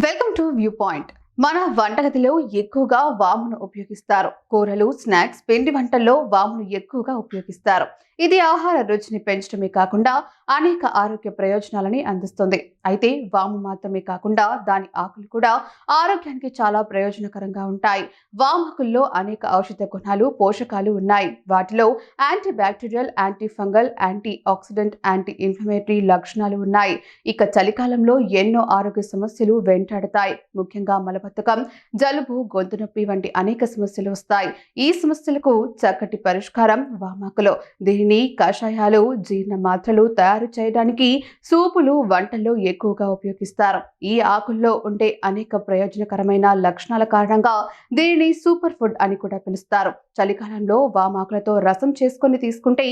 Welcome to view point మన వంటగదిలో ఎక్కువగా వామును ఉపయోగిస్తారు. కూరలు స్నాక్స్ పిండి వంటల్లో వామును ఎక్కువగా ఉపయోగిస్తారు. ఇది ఆహార రుచిని పెంచడమే కాకుండా అనేక ఆరోగ్య ప్రయోజనాలని అందిస్తుంది. అయితే వాము మాత్రమే కాకుండా దాని ఆకులు కూడా ఆరోగ్యానికి చాలా ప్రయోజనకరంగా ఉంటాయి. వామాకుల్లో అనేక ఔషధ గుణాలు పోషకాలు ఉన్నాయి. వాటిలో anti bacterial anti fungal anti oxidant anti inflammatory లక్షణాలు ఉన్నాయి. ఇక చలికాలంలో ఎన్నో ఆరోగ్య సమస్యలు వెంటాడతాయి. ముఖ్యంగా మలబద్ధకం జలుబు గొంతు నొప్పి వంటి అనేక సమస్యలు వస్తాయి. ఈ సమస్యలకు చక్కటి పరిష్కారం వామాకులో దీనిని కషాయాలు జీర్ణ మాత్రలు తయారు చేయడానికి సూపులు వంటల్లో ఎక్కువగా ఉపయోగిస్తారు. ఈ ఆకుల్లో ఉండే అనేక ప్రయోజనకరమైన లక్షణాల కారణంగా దీనిని సూపర్ ఫుడ్ అని కూడా పిలుస్తారు. చలికాలంలో వామాకులతో రసం చేసుకొని తీసుకుంటే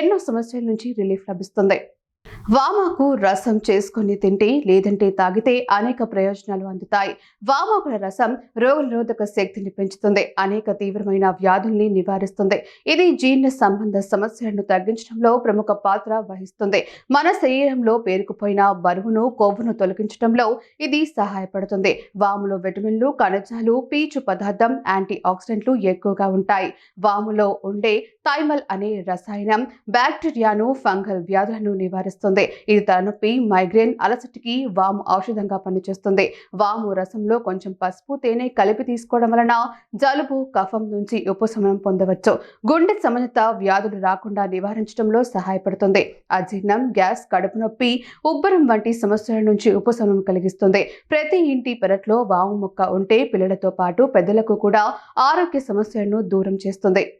ఎన్నో సమస్యల నుంచి రిలీఫ్ లభిస్తుంది. వామాకు రసం చేసుకొని తింటే లేదంటే తాగితే అనేక ప్రయోజనాలు అందుతాయి. వామాకుల రసం రోగనిరోధక శక్తిని పెంచుతుంది. అనేక తీవ్రమైన వ్యాధుల్ని నివారిస్తుంది. ఇది జీర్ణ సంబంధ సమస్యలను తగ్గించడంలో ప్రముఖ పాత్ర వహిస్తుంది. మన శరీరంలో పేరుకుపోయిన బరువును కొవ్వును తొలగించడంలో ఇది సహాయపడుతుంది. వాములో విటమిన్లు ఖనిజాలు పీచు పదార్థం యాంటీ ఆక్సిడెంట్లు ఎక్కువగా ఉంటాయి. వాములో ఉండే థైమల్ అనే రసాయనం బ్యాక్టీరియాను ఫంగల్ వ్యాధులను నివారిస్తుంది. ఇది తలనొప్పి మైగ్రేన్ అలసటికి వాము ఔషధంగా పనిచేస్తుంది. వాము రసంలో కొంచెం పసుపు తేనె కలిపి తీసుకోవడం వలన జలుబు కఫం నుంచి ఉపశమనం పొందవచ్చు. గుండె సంబంధిత వ్యాధులు రాకుండా నివారించడంలో సహాయపడుతుంది. అజీర్ణం గ్యాస్ కడుపు నొప్పి ఉబ్బరం వంటి సమస్యల నుంచి ఉపశమనం కలిగిస్తుంది. ప్రతి ఇంటి పెరట్లో వాము మొక్క ఉంటే పిల్లలతో పాటు పెద్దలకు కూడా ఆరోగ్య సమస్యలను దూరం చేస్తుంది.